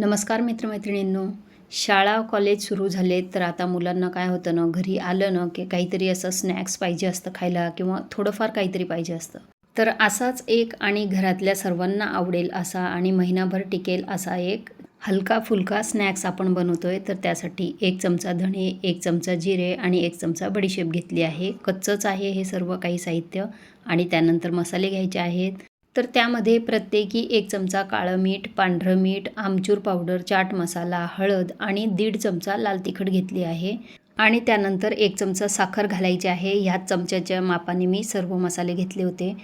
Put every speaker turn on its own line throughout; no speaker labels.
नमस्कार मित्रमैत्रिणींनो. शाळा कॉलेज सुरू झाले तर आता मुलांना काय होतं ना घरी आलं ना की काहीतरी असं स्नॅक्स पाहिजे असतं खायला किंवा थोडंफार काहीतरी पाहिजे असतं. तर असाच एक आणि घरातल्या सर्वांना आवडेल असा आणि महिनाभर टिकेल असा एक हलका फुलका स्नॅक्स आपण बनवतो आहे तर त्यासाठी एक चमचा धणे एक चमचा जिरे आणि एक चमचा बडीशेप घेतली आहे. कच्चंच आहे हे सर्व काही साहित्य आणि त्यानंतर मसाले घ्यायचे आहेत. तर त्यामध्ये प्रत्येकी एक चमचा काळं मीठ पांढरं मीठ आमचूर पावडर चाट मसाला हळद आणि दीड चमचा लाल तिखट घेतली आहे. आणि त्यानंतर एक चमचा साखर घालायची आहे. ह्याच चमच्याच्या मापाने मी सर्व मसाले घेतले होते.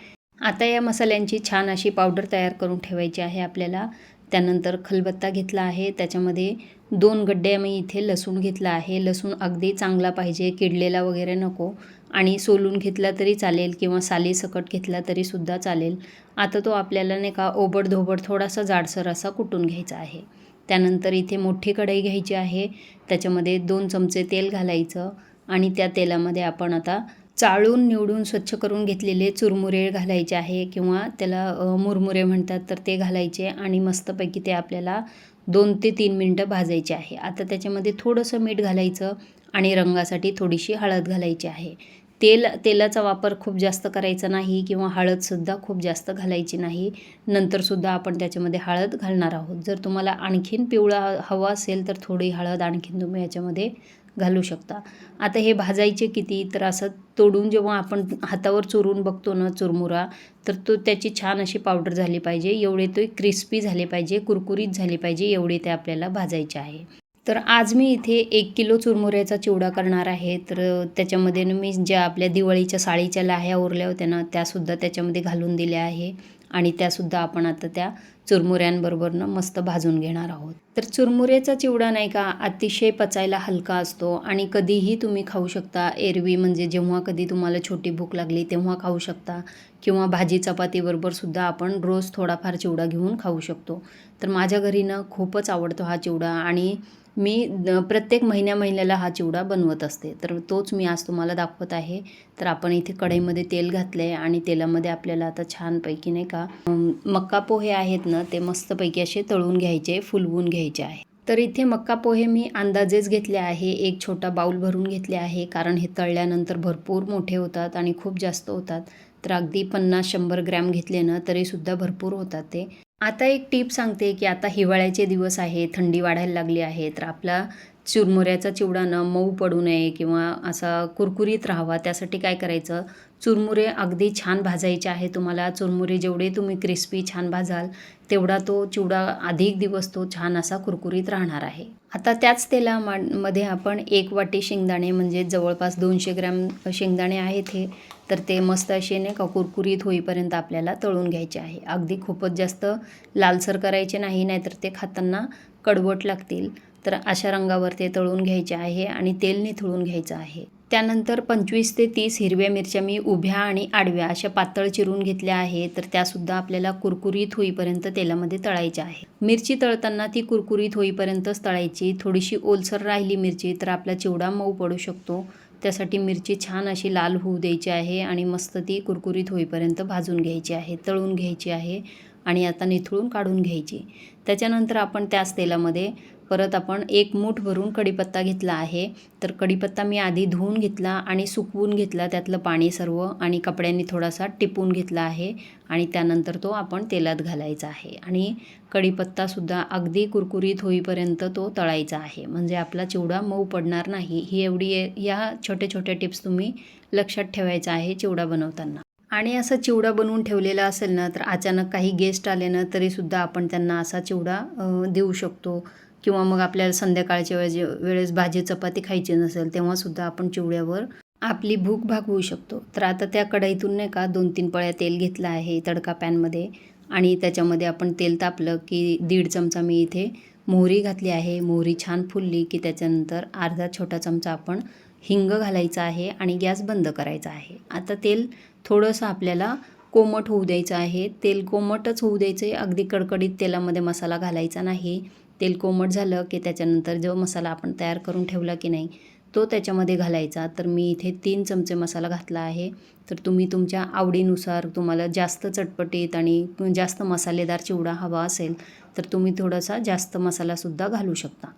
आता या मसाल्यांची छान अशी पावडर तयार करून ठेवायची आहे आपल्याला. त्यानंतर खलबत्ता घेतला आहे. त्याच्यामध्ये दोन गड्डे मी इथे लसूण घेतला आहे. लसूण अगदी चांगला पाहिजे किडलेला वगैरे नको. आणि सोलून घेतला तरी चालेल किंवा सालीसकट घेतला तरीसुद्धा चालेल. आता तो आपल्याला नाही का ओबड धोबड थोडासा जाडसर असा कुटून घ्यायचा आहे. त्यानंतर इथे मोठी कढई घ्यायची आहे. त्याच्यामध्ये दोन चमचे तेल घालायचं आणि त्या तेलामध्ये आपण आता चाळून निवडून स्वच्छ करून घेतलेले चुरमुरे घालायचे आहे किंवा त्याला मुरमुरे म्हणतात तर ते घालायचे आणि मस्तपैकी ते आपल्याला दोन ते तीन मिनटं भाजायचे आहे. आता त्याच्यामध्ये थोडंसं मीठ घालायचं आणि रंगासाठी थोडीशी हळद घालायची आहे. तेल तेलाचा वापर खूप जास्त करायचा नाही किंवा हळदसुद्धा खूप जास्त घालायची नाही. नंतरसुद्धा आपण त्याच्यामध्ये हळद घालणार आहोत. जर तुम्हाला आणखीन पिवळा हवा असेल तर थोडी हळद आणखीन तुम्ही याच्यामध्ये घालू शकता. आता हे भाजायचे किती? तर असं तोडून जेव्हा आपण हातावर चुरून बघतो ना चुरमुरा तर तो त्याची छान अशी पावडर झाली पाहिजे. एवढे तो क्रिस्पी झाले पाहिजे कुरकुरीत झाले पाहिजे एवढे ते आपल्याला भाजायचे आहे. तर आज मी इथे एक किलो चुरमुऱ्याचा चिवडा करणार आहे. तर त्याच्यामध्ये ना मी ज्या आपल्या दिवाळीच्या साळीच्या लाह्या उरल्या होत्या ना त्यासुद्धा त्याच्यामध्ये घालून दिल्या आहे. आणि त्यासुद्धा आपण आता त्या चुरमुऱ्यांबरोबरनं मस्त भाजून घेणार आहोत. तर चुरमुऱ्याचा चिवडा नाही का अतिशय पचायला हलका असतो आणि कधीही तुम्ही खाऊ शकता. एरवी म्हणजे जेव्हा कधी तुम्हाला छोटी भूक लागली तेव्हा खाऊ शकता किंवा भाजी चपातीबरोबर सुद्धा आपण रोज थोडाफार चिवडा घेऊन खाऊ शकतो. तर माझ्या घरी ना खूपच आवडतो हा चिवडा आणि मी द- प्रत्येक महिन्या महिन्याला हा चिवडा बनवत असते. तर तोच मी आज तुम्हाला दाखवत आहे. तर आपण इथे कढईमध्ये तेल घातलं आहे आणि तेलामध्ये आपल्याला आता छानपैकी नाही का मक्का पोहे आहेत ना ते मस्तपैकी असे तळून घ्यायचे फुलवून घ्यायचे आहे. तर इथे मक्का पोहे मी अंदाजेच घेतले आहे. एक छोटा बाऊल भरून घेतले आहे कारण हे तळल्यानंतर भरपूर मोठे होतात आणि खूप जास्त होतात. तर अगदी पन्नास शंभर ग्रॅम घेतले ना तरीसुद्धा भरपूर होतात ते. आता एक टीप सांगते की आता हिवाळ्याचे दिवस आहे थंडी वाढायला लागली आहे तर आपला चुरमुऱ्याचा चिवडा न मऊ पडू नये किंवा असा कुरकुरीत राहावा त्यासाठी काय करायचं? चुरमुरे अगदी छान भाजायचे आहे तुम्हाला. चुरमुरे जेवढे तुम्ही क्रिस्पी छान भाजाल तेवढा तो चिवडा अधिक दिवस तो छान असा कुरकुरीत राहणार आहे. आता त्याच तेला मध्ये आपण एक वाटी शेंगदाणे म्हणजे जवळपास दोनशे ग्रॅम शेंगदाणे आहेत हे तर ते मस्त असे नाही का कुरकुरीत होईपर्यंत आपल्याला तळून घ्यायचे आहे. अगदी खूपच जास्त लालसर करायचे नाही नाहीतर ते खाताना कडवट लागतील. तर अशा रंगावर ते तळून घ्यायचे आहे आणि तेल निथळून घ्यायचं आहे. त्यानंतर पंचवीस ते तीस हिरव्या मिरच्या मी उभ्या आणि आडव्या अशा पातळ चिरून घेतल्या आहे तर त्यासुद्धा आपल्याला कुरकुरीत होईपर्यंत तेलामध्ये तळायच्या आहे. मिरची तळताना ती कुरकुरीत होईपर्यंतच तळायची. थोडीशी ओलसर राहिली मिरची तर आपला चिवडा मऊ पडू शकतो. त्यासाठी मिरची छान अशी लाल होऊ द्यायची आहे आणि मस्त ती कुरकुरीत होईपर्यंत भाजून घ्यायची आहे तळून घ्यायची आहे आणि आता निथळून काढून घ्यायची. त्याच्यानंतर आपण त्याच तेलामध्ये परत आपण एक मूठ भरून कढीपत्ता घेतला आहे. तर कढीपत्ता मी आधी धुवून घेतला आणि सुकवून घेतला त्यातलं पाणी सर्व आणि कपड्यांनी थोडासा टिपून घेतला आहे आणि त्यानंतर तो आपण तेलात घालायचा आहे. आणि कढीपत्तासुद्धा अगदी कुरकुरीत होईपर्यंत तो तळायचा आहे. म्हणजे आपला चिवडा मऊ पडणार नाही. ही एवढी या छोट्या छोट्या टिप्स तुम्ही लक्षात ठेवायचं आहे चिवडा बनवताना. आणि असा चिवडा बनवून ठेवलेला असेल ना तर अचानक काही गेस्ट आले ना तरीसुद्धा आपण त्यांना असा चिवडा देऊ शकतो. किंवा मग आपल्याला संध्याकाळच्या वेळेस वेळेस भाजी चपाती खायची नसेल तेव्हासुद्धा आपण चिवड्यावर आपली भूक भागवू शकतो. तर आता त्या कढईतून नाही का दोन तीन पळ्या तेल घेतलं आहे तडका पॅनमध्ये आणि त्याच्यामध्ये आपण तेल तापलं की दीड चमचा मी इथे मोहरी घातली आहे. मोहरी छान फुलली की त्याच्यानंतर अर्धा छोटा चमचा आपण हिंग घालायचा आहे आणि गॅस बंद करायचा आहे. आता तेल थोडंसं आपल्याला कोमट होऊ द्यायचं आहे. तेल कोमटच होऊ द्यायचं आहे. अगदी कडकडीत तेलामध्ये मसाला घालायचा नाही. तेल कोमट झालं की त्याच्यानंतर जो मसाला आपण तयार करून ठेवला की नाही तो त्याच्यामध्ये घालायचा. तर मी इथे तीन चमचे मसाला घातला आहे. तर तुम्ही तुमच्या आवडीनुसार तुम्हाला जास्त चटपटीत आणि जास्त मसालेदार चिवडा हवा असेल तर तुम्ही थोडासा जास्त मसालासुद्धा घालू शकता.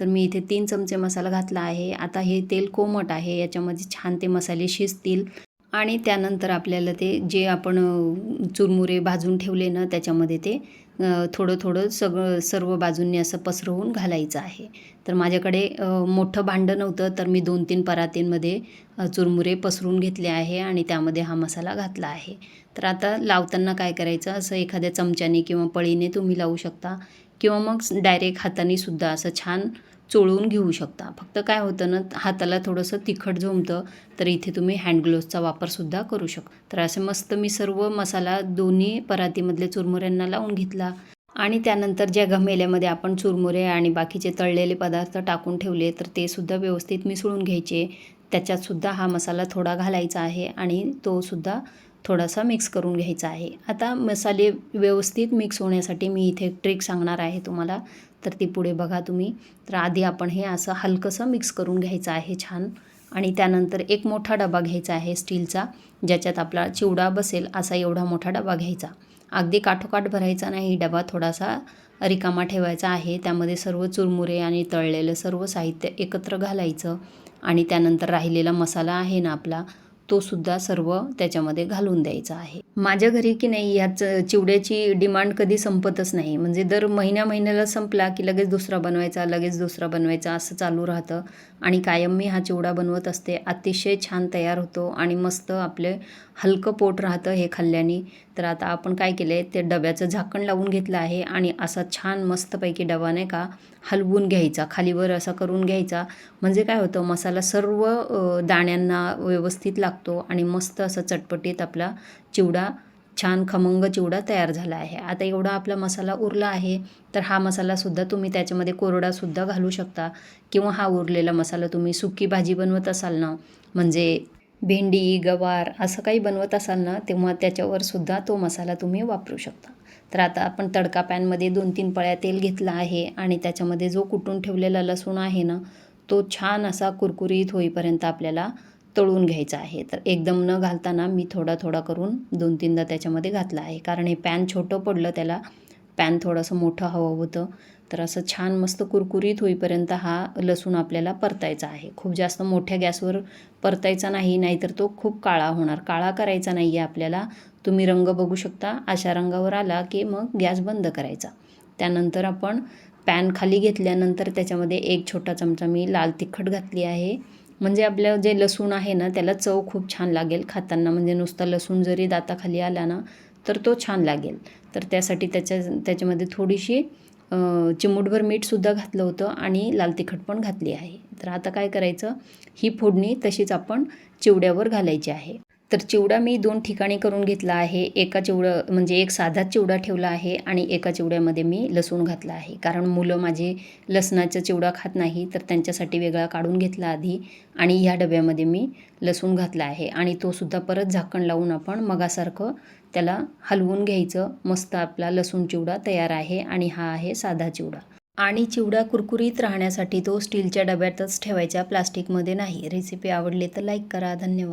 तर मी इथे तीन चमचे मसाला घातला आहे. आता हे तेल कोमट आहे याच्यामध्ये छान ते मसाले शिजतील आणि त्यानंतर आपल्याला ते जे आपण चुरमुरे भाजून ठेवले ना त्याच्यामध्ये ते थोडं थोडं सगळं सर्व बाजूंनी असं पसरवून घालायचं आहे. तर माझ्याकडे मोठं भांडं नव्हतं तर मी दोन तीन परातींमध्ये चुरमुरे पसरून घेतले आहे आणि त्यामध्ये हा मसाला घातला आहे. तर आता लावताना काय करायचं? असं एखाद्या चमच्याने किंवा पळीने तुम्ही लावू शकता. किंवा मग डायरेक्ट हाताने सुद्धा असं छान चोळून घेऊ शकता. फक्त काय होतं ना हाताला थोडंसं तिखट झोमतं तर इथे तुम्ही हँडग्लोव्सचा वापरसुद्धा करू शकता तर असं मस्त मी सर्व मसाला दोन्ही परातीमधले चुरमुऱ्यांना लावून घेतला. आणि त्यानंतर ज्या घमेल्यामध्ये आपण चुरमुरे आणि बाकीचे तळलेले पदार्थ टाकून ठेवले तर ते सुद्धा व्यवस्थित मिसळून घ्यायचे. त्याच्यातसुद्धा हा मसाला थोडा घालायचा आहे आणि तो सुद्धा थोडासा मिक्स करून घ्यायचा आहे. आता मसाले व्यवस्थित मिक्स होण्यासाठी मी इथे एक ट्रिक सांगणार आहे तुम्हाला. तर ती पुढे बघा तुम्ही. तर आधी आपण हे असं हलकंसं मिक्स करून घ्यायचं आहे छान. आणि त्यानंतर एक मोठा डबा घ्यायचा आहे स्टीलचा ज्याच्यात आपला चिवडा बसेल असा एवढा मोठा डबा घ्यायचा. अगदी काठोकाठ भरायचा नाही डबा थोडासा रिकामा ठेवायचा आहे. त्यामध्ये सर्व चुरमुरे आणि तळलेलं सर्व साहित्य एकत्र घालायचं. आणि त्यानंतर राहिलेला मसाला आहे ना आपला तो सुद्धा सर्व त्याच्यामध्ये घालून द्यायचा आहे. माझ्या घरी की नाही ह्याच चिवड्याची डिमांड कधी संपतच नाही. म्हणजे दर महिन्या महिन्याला संपला की लगेच दुसरा बनवायचा लगेच दुसरा बनवायचा असं चालू राहतं. आणि कायम मी हा चिवडा बनवत असते. अतिशय छान तयार होतो आणि मस्त आपले हलकं पोट राहतं हे खाल्ल्याने. तर आता आपण काय केलं आहे ते डब्याचं झाकण लावून घेतलं आहे आणि असा छान मस्तपैकी डबा नाही का हलवून घ्यायचा खालीवर असा करून घ्यायचा. म्हणजे काय होतं मसाला सर्व दाण्यांना व्यवस्थित लागतो आणि मस्त असं चटपटीत आपला चिवडा छान खमंग चिवडा तयार झाला आहे. आता एवढा आपला मसाला उरला आहे तर हा मसालासुद्धा तुम्ही त्याच्यामध्ये कोरडासुद्धा घालू शकता. किंवा हा उरलेला मसाला तुम्ही सुकी भाजी बनवत असाल ना म्हणजे भेंडी गवार असं काही बनवत असाल ना तेव्हा त्याच्यावर सुद्धा तो मसाला तुम्ही वापरू शकता. तर आता आपण तडका पॅनमध्ये दोन तीन पळ्या तेल घेतलं आहे आणि त्याच्यामध्ये जो कुटून ठेवलेला लसूण आहे ना तो छान असा कुरकुरीत होईपर्यंत आपल्याला तळून घ्यायचा आहे. तर एकदम न घालताना मी थोडा थोडा करून दोन तीनदा त्याच्यामध्ये घातला आहे. कारण हे पॅन छोटं पडलं त्याला पॅन थोडंसं मोठं हवं होतं. तर असं छान मस्त कुरकुरीत होईपर्यंत हा लसूण आपल्याला परतायचा आहे. खूप जास्त मोठ्या गॅसवर परतायचा नाही नाहीतर तो खूप काळा होणार. काळा करायचा नाही आहे आपल्याला. तुम्ही रंग बघू शकता. अशा रंगावर आला की मग गॅस बंद करायचा. त्यानंतर आपण पॅन खाली घेतल्यानंतर त्याच्यामध्ये एक छोटा चमचा मी लाल तिखट घातली आहे. म्हणजे आपलं जे लसूण आहे ना त्याला चव खूप छान लागेल खाताना. म्हणजे नुसता लसूण जरी दाताखाली आला ना तर तो छान लागेल. तर त्यासाठी त्याच्या त्याच्यामध्ये थोडीशी चिमूटभर मीठसुद्धा घातलं होतं आणि लाल तिखट पण घातली आहे. तर आता काय करायचं? ही फोडणी तशीच आपण चिवड्यावर घालायची आहे. तर चिवडा मी दोन ठिकाणी करून घेतला आहे. एका चिवडं म्हणजे एक साधा चिवडा ठेवला आहे आणि एका चिवड्यामध्ये मी लसूण घातला आहे. कारण मुलं माझे लसणाचा चिवडा खात नाही तर त्यांच्यासाठी वेगळा काढून घेतला आधी आणि ह्या डब्यामध्ये मी लसूण घातला आहे. आणि तो सुद्धा परत झाकण लावून आपण मगासारखं त्याला हलवून घ्यायचं. मस्त आपला लसूण चिवडा तयार आहे आणि हा आहे साधा चिवडा. आणि चिवडा कुरकुरीत राहण्यासाठी तो स्टीलच्या डब्यातच ठेवायचा प्लास्टिकमध्ये नाही. रेसिपी आवडली तर लाईक करा. धन्यवाद.